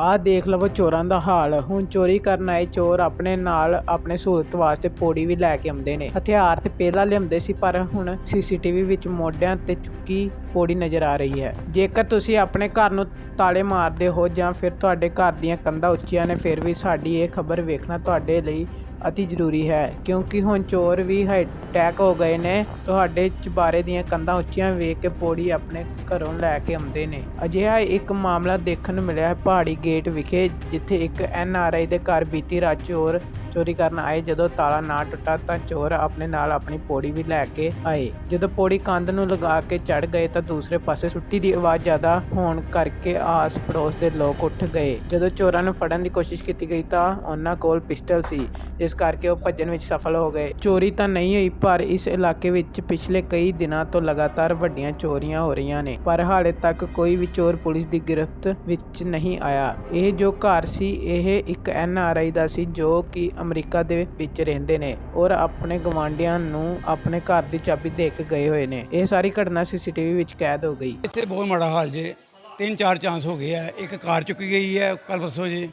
ਆਹ ਦੇਖ ਲਵੋ ਚੋਰਾਂ ਦਾ ਹਾਲ। ਹੁਣ ਚੋਰੀ ਕਰਨ ਆਏ ਚੋਰ ਆਪਣੇ ਨਾਲ ਆਪਣੇ ਸਹੂਲਤ ਵਾਸਤੇ ਪੌੜੀ ਵੀ ਲੈ ਕੇ ਆਉਂਦੇ ਨੇ। ਹਥਿਆਰ ਤੇ ਪਹਿਲਾਂ ਲਿਆਉਂਦੇ ਸੀ, ਪਰ ਹੁਣ ਸੀਸੀਟੀਵੀ ਵਿੱਚ ਮੋਢਿਆਂ ਤੇ ਚੁੱਕੀ ਪੌੜੀ ਨਜ਼ਰ ਆ ਰਹੀ ਹੈ। ਜੇਕਰ ਤੁਸੀਂ ਆਪਣੇ ਘਰ ਨੂੰ ਤਾਲੇ ਮਾਰਦੇ ਹੋ ਜਾਂ ਫਿਰ ਤੁਹਾਡੇ ਘਰ ਦੀਆਂ ਕੰਧਾਂ ਉੱਚੀਆਂ ਨੇ, ਫਿਰ ਵੀ ਸਾਡੀ ਇਹ ਖਬਰ ਵੇਖਣਾ ਤੁਹਾਡੇ ਲਈ ਅਤੀ ਜ਼ਰੂਰੀ ਹੈ, ਕਿਉਂਕਿ ਹੁਣ ਚੋਰ ਵੀ ਹਾਈਟੈਕ ਹੋ ਗਏ ਨੇ। ਤੁਹਾਡੇ ਚੁਬਾਰੇ ਦੀਆਂ ਕੰਧਾਂ ਉੱਚੀਆਂ ਵੇਖ ਕੇ ਪੌੜੀ ਆਪਣੇ ਘਰੋਂ ਲੈ ਕੇ ਆਉਂਦੇ ਨੇ। ਅਜਿਹਾ ਇੱਕ ਮਾਮਲਾ ਦੇਖਣ ਨੂੰ ਮਿਲਿਆ ਹੈ ਪਹਾੜੀ ਗੇਟ ਵਿਖੇ, ਜਿੱਥੇ ਇੱਕ ਐਨ ਆਰ ਆਈ ਦੇ ਘਰ ਬੀਤੀ ਰਾਤ ਚੋਰ ਚੋਰੀ ਕਰਨ ਆਏ। ਜਦੋਂ ਤਾਲਾ ਨਾ ਟੁੱਟਾ ਤਾਂ ਚੋਰ ਆਪਣੇ ਨਾਲ ਆਪਣੀ ਪੌੜੀ ਵੀ ਲੈ ਕੇ ਆਏ। ਜਦੋਂ ਪੌੜੀ ਕੰਧ ਨੂੰ ਲਗਾ ਕੇ ਚੜ ਗਏ ਤਾਂ ਦੂਸਰੇ ਪਾਸੇ ਸੁੱਟੀ ਦੀ ਆਵਾਜ਼ ਜ਼ਿਆਦਾ ਹੋਣ ਕਰਕੇ ਆਸ ਪੜੋਸ ਦੇ ਲੋਕ ਉੱਠ ਗਏ। ਜਦੋਂ ਚੋਰਾਂ ਨੂੰ ਫੜਨ ਦੀ ਕੋਸ਼ਿਸ਼ ਕੀਤੀ ਗਈ ਤਾਂ ਉਹਨਾਂ ਕੋਲ ਪਿਸਟਲ ਸੀ। ਇਸ ਕਰਕੇ ਉਹ ਭੱਜਣ ਵਿੱਚ ਸਫਲ ਹੋ ਗਏ। ਚੋਰੀ ਤਾਂ ਨਹੀਂ ਹੋਈ, ਪਰ ਇਸ ਇਲਾਕੇ ਵਿੱਚ ਪਿਛਲੇ ਕਈ ਦਿਨਾਂ ਤੋਂ ਲਗਾਤਾਰ ਵੱਡੀਆਂ ਚੋਰੀਆਂ ਹੋ ਰਹੀਆਂ ਨੇ। ਪਰ ਹਾਲੇ ਤੱਕ ਕੋਈ ਵੀ ਚੋਰ ਪੁਲਿਸ ਦੀ ਗ੍ਰਿਫਤ ਵਿੱਚ ਨਹੀਂ ਆਇਆ। ਇਹ ਜੋ ਘਰ ਸੀ, ਇਹ ਇੱਕ ਐਨ ਆਰ ਆਈ ਦਾ ਸੀ, ਜੋ ਕਿ ਅਮਰੀਕਾ ਦੇ ਵਿੱਚ ਰਹਿੰਦੇ ਨੇ ਔਰ ਆਪਣੇ ਗਵਾਂਢੀਆਂ ਨੂੰ ਆਪਣੇ ਘਰ ਦੀ ਚਾਬੀ ਦੇ ਕੇ ਗਏ ਹੋਏ ਨੇ। ਇਹ ਸਾਰੀ ਘਟਨਾ ਸੀਸੀਟੀਵੀ ਵਿੱਚ ਕੈਦ ਹੋ ਗਈ। ਇੱਥੇ ਬਹੁਤ ਮਾੜਾ ਹਾਲ ਜੇ। ਤਿੰਨ ਚਾਰ ਚਾਂਸ ਹੋ ਗਏ ਆ। ਇੱਕ ਕਾਰ ਚੁੱਕੀ ਗਈ ਹੈ ਕੱਲ ਪਰਸੋਂ ਜੇ।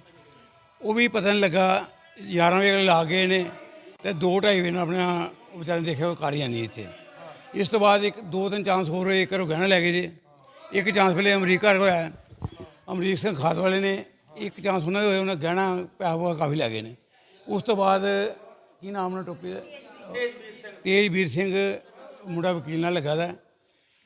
ਉਹ ਵੀ ਪਤਾ ਨਹੀਂ ਲੱਗਾ 11 ਵਜੇ ਲਾ ਗਏ ਨੇ ਤੇ 2:30 ਵਜੇ ਨੂੰ ਆਪਣਾ ਵਿਚਾਰੇ ਦੇਖਿਆ ਉਹ ਕਾਰ ਨਹੀਂ ਇੱਥੇ ਇਸ ਤੋਂ ਬਾਅਦ ਇੱਕ ਦੋ ਤਿੰਨ ਚਾਂਸ ਹੋਰ ਹੋਏ ਇੱਕ ਗਹਿਣਾ ਲੈ ਗਏ ਜੇ ਇੱਕ ਚਾਂਸ ਪਹਿਲੇ ਅਮਰੀਕਾ ਹੋਇਆ। ਅਮਰੀਕ ਸਿੰਘ ਖਾਤ ਵਾਲੇ ਨੇ ਇੱਕ ਚਾਂਸ ਉਹਨਾਂ ਦੇ ਹੋਏ ਉਹਨਾਂ ਗਹਿਣਾ ਪੈਸਾ ਪੂਸਾ ਕਾਫੀ ਲੈ ਗਏ ਨੇ ਉਸ ਤੋਂ ਬਾਅਦ ਕੀ ਨਾਮ ਉਹਨਾਂ ਟੋਪੀ ਦਾ ਤੇਜਵੀਰ ਸਿੰਘ ਮੁੰਡਾ ਵਕੀਲ ਨਾਲ ਲੱਗਾ ਦਾ।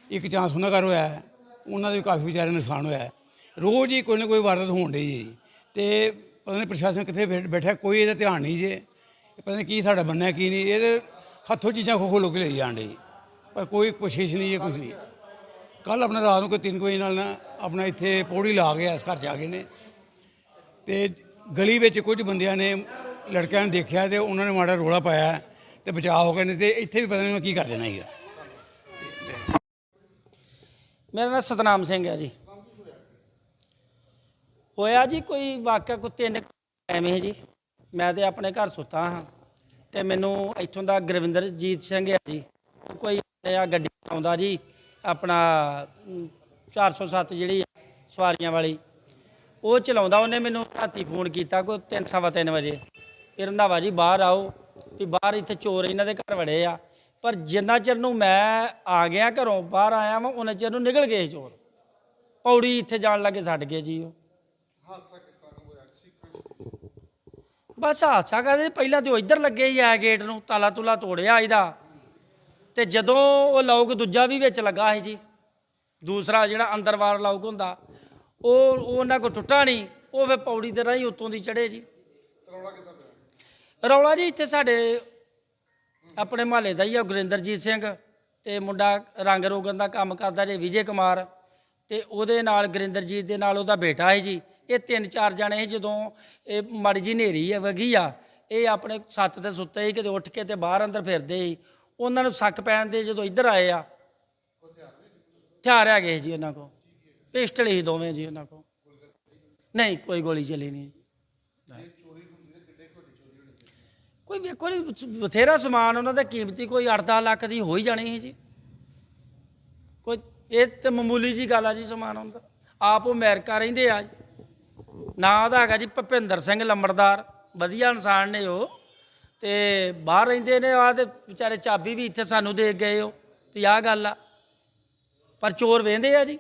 ਇੱਕ ਚਾਂਸ ਉਹਨਾਂ ਘਰ ਹੋਇਆ। ਉਹਨਾਂ ਦੇ ਕਾਫੀ ਵਿਚਾਰੇ ਨੁਕਸਾਨ ਹੋਇਆ। ਰੋਜ਼ ਹੀ ਕੋਈ ਨਾ ਕੋਈ ਵਾਰਦਾਤ ਹੋਣ ਡਈ ਜੀ ਤੇ ਪਤਾ ਨਹੀਂ ਪ੍ਰਸ਼ਾਸਨ ਕਿੱਥੇ ਬੈਠ- ਬੈਠਾ, ਕੋਈ ਇਹਦਾ ਧਿਆਨ ਨਹੀਂ ਜੇ। ਪਤਾ ਨਹੀਂ ਕੀ ਸਾਡਾ ਬੰਨਾ ਕੀ ਨਹੀਂ। ਇਹਦੇ ਹੱਥੋਂ ਚੀਜ਼ਾਂ ਖੋ ਖੋ ਲੋਕ ਲਈ ਜਾਣ ਡੇ ਪਰ ਕੋਈ ਕੋਸ਼ਿਸ਼ ਨਹੀਂ ਜੇ ਕੁਝ ਨਹੀਂ। ਕੱਲ ਆਪਣਾ ਰਾਤ ਨੂੰ ਕੋਈ ਤਿੰਨ ਕੁ ਵਜੇ ਨਾਲ ਨਾ ਆਪਣਾ ਇੱਥੇ ਪੌੜੀ ਲਾ ਗਿਆ, ਇਸ ਘਰ ਜਾ ਕੇ ਨੇ। ਤੇ ਗਲੀ ਵਿੱਚ ਕੁਝ ਬੰਦਿਆਂ ਨੇ ਲੜਕਿਆਂ ਨੂੰ ਦੇਖਿਆ ਤੇ ਉਹਨਾਂ ਨੇ ਮਾੜਾ ਰੋਲਾ ਪਾਇਆ ਤੇ ਬਚਾਅ ਹੋ ਗਏ ਨੇ ਤੇ ਇੱਥੇ ਵੀ ਪਤਾ ਨਹੀਂ ਮੈਂ ਕੀ ਕਰ ਦੇਣਾ ਸੀਗਾ ਮੇਰਾ ਨਾਮ ਸਤਨਾਮ ਸਿੰਘ ਹੈ ਜੀ। ਹੋਇਆ ਜੀ ਕੋਈ ਵਾਕਿਆ ਕੋਈ ਤਿੰਨ ਕੁ ਐਵੇਂ ਜੀ। ਮੈਂ ਤੇ ਆਪਣੇ ਘਰ ਸੁੱਤਾ ਹਾਂ ਤੇ ਮੈਨੂੰ ਇੱਥੋਂ ਦਾ ਗੁਰਵਿੰਦਰਜੀਤ ਸਿੰਘ ਹੈ ਜੀ। ਕੋਈ ਆ ਗੱਡੀ ਆਉਂਦਾ ਜੀ ਆਪਣਾ ਅਮ, 407 ਜਿਹੜੀ ਸਵਾਰੀਆਂ ਵਾਲੀ। ਉਹ ਚਲਾਉਂਦਾ ਉਹਨੇ ਮੈਨੂੰ ਰਾਤੀ ਫੋਨ ਕੀਤਾ ਕੋਈ ਤਿੰਨ ਸਵਾ ਤਿੰਨ ਵਜੇ। ਵੀ ਰੰਧਾਵਾ ਜੀ ਬਾਹਰ ਆਓ ਵੀ ਬਾਹਰ ਇੱਥੇ ਚੋਰ ਇਹਨਾਂ ਦੇ ਘਰ ਵੜੇ ਆ। ਪਰ ਜਿੰਨਾ ਚਿਰ ਨੂੰ ਮੈਂ ਆ ਗਿਆ ਘਰੋਂ ਬਾਹਰ ਆਇਆ ਵਾਂ ਉਹਨਾਂ ਚਿਰ ਨੂੰ ਨਿਕਲ ਗਏ ਚੋਰ। ਪੌੜੀ ਇੱਥੇ ਜਾਣ ਲੱਗੇ ਛੱਡ ਗਏ ਜੀ ਉਹ। ਬਸ ਹਾਦਸਾ ਕਰਦੇ ਪਹਿਲਾਂ ਤੇ ਉਹ ਇੱਧਰ ਲੱਗੇ ਹੀ ਆ ਗੇਟ ਨੂੰ ਤਾਲਾ ਤੁਲਾ ਤੋੜਿਆ ਇਹਦਾ। ਤੇ ਜਦੋਂ ਉਹ ਲੋਕ ਦੂਜਾ ਵੀ ਵਿੱਚ ਲੱਗਾ ਸੀ ਜੀ ਦੂਸਰਾ ਜਿਹੜਾ ਅੰਦਰਵਾਰ ਲੋਕ ਹੁੰਦਾ ਉਹ ਉਹ ਉਹਨਾਂ ਕੋ ਟੁੱਟਾ ਨਹੀਂ ਉਹ ਫੇ ਪੌੜੀ ਦੇ ਰਾਹੀਂ ਉੱਤੋਂ ਦੀ ਚੜੇ ਜੀ। ਰੌਲਾ ਜੀ ਇੱਥੇ ਸਾਡੇ ਆਪਣੇ ਮਹੱਲੇ ਦਾ ਹੀ ਆ ਗੁਰਿੰਦਰਜੀਤ ਸਿੰਘ ਤੇ ਮੁੰਡਾ ਰੰਗ ਰੋਗਨ ਦਾ ਕੰਮ ਕਰਦਾ ਜੇ ਵਿਜੇ ਕੁਮਾਰ। ਤੇ ਉਹਦੇ ਨਾਲ ਗੁਰਿੰਦਰਜੀਤ ਦੇ ਨਾਲ ਉਹਦਾ ਬੇਟਾ ਹੈ ਜੀ। ਇਹ ਤਿੰਨ ਚਾਰ ਜਣੇ ਸੀ ਜਦੋਂ ਇਹ ਮਾੜੀ ਜੀ ਹਨੇਰੀ ਹੈ ਵਗੀ ਆ, ਇਹ ਆਪਣੇ ਸੱਤ ਤੇ ਸੁੱਤੇ ਸੀ, ਕਿਤੇ ਉੱਠ ਕੇ ਤੇ ਬਾਹਰ ਅੰਦਰ ਫਿਰਦੇ ਸੀ। ਉਹਨਾਂ ਨੂੰ ਸੱਕ ਪੈਣ ਦੇ ਜਦੋਂ ਇੱਧਰ ਆਏ ਆ, ਹਥਿਆਰ ਹੈਗੇ ਜੀ ਉਹਨਾਂ ਕੋ ਪਿਸਟਲ ਹੀ ਦੋਵੇਂ ਜੀ ਉਹਨਾਂ ਕੋ ਨਹੀਂ, ਕੋਈ ਗੋਲੀ ਚੱਲੀ ਨਹੀਂ ਕੋਈ ਵੇਖੋ ਜੀ, ਬਥੇਰਾ ਸਮਾਨ ਉਹਨਾਂ ਦਾ, ਕੀਮਤੀ ਕੋਈ 8-10 ਲੱਖ ਦੀ ਹੋ ਹੀ ਜਾਣੀ ਸੀ ਜੀ। ਕੋਈ ਇਹ ਤੇ ਮਾਮੂਲੀ ਜੀ ਗੱਲ ਆ ਜੀ ਸਮਾਨ ਉਹਨਾਂ ਦਾ। ਆਪ ਉਹ ਅਮਰੀਕਾ ਰਹਿੰਦੇ ਆ ਨਾਂ ਉਹਦਾ ਹੈਗਾ ਜੀ ਭਪਿੰਦਰ ਸਿੰਘ ਲੰਬੜਦਾਰ, ਵਧੀਆ ਇਨਸਾਨ ਨੇ ਉਹ। ਤੇ ਬਾਹਰ ਰਹਿੰਦੇ ਨੇ ਆ ਤੇ ਵਿਚਾਰੇ ਚਾਬੀ ਵੀ ਇੱਥੇ ਸਾਨੂੰ ਦੇ ਗਏ ਉਹ, ਵੀ ਆਹ ਗੱਲ ਆ। ਪਰ ਚੋਰ ਵੇਂਦੇ ਆ ਜੀ।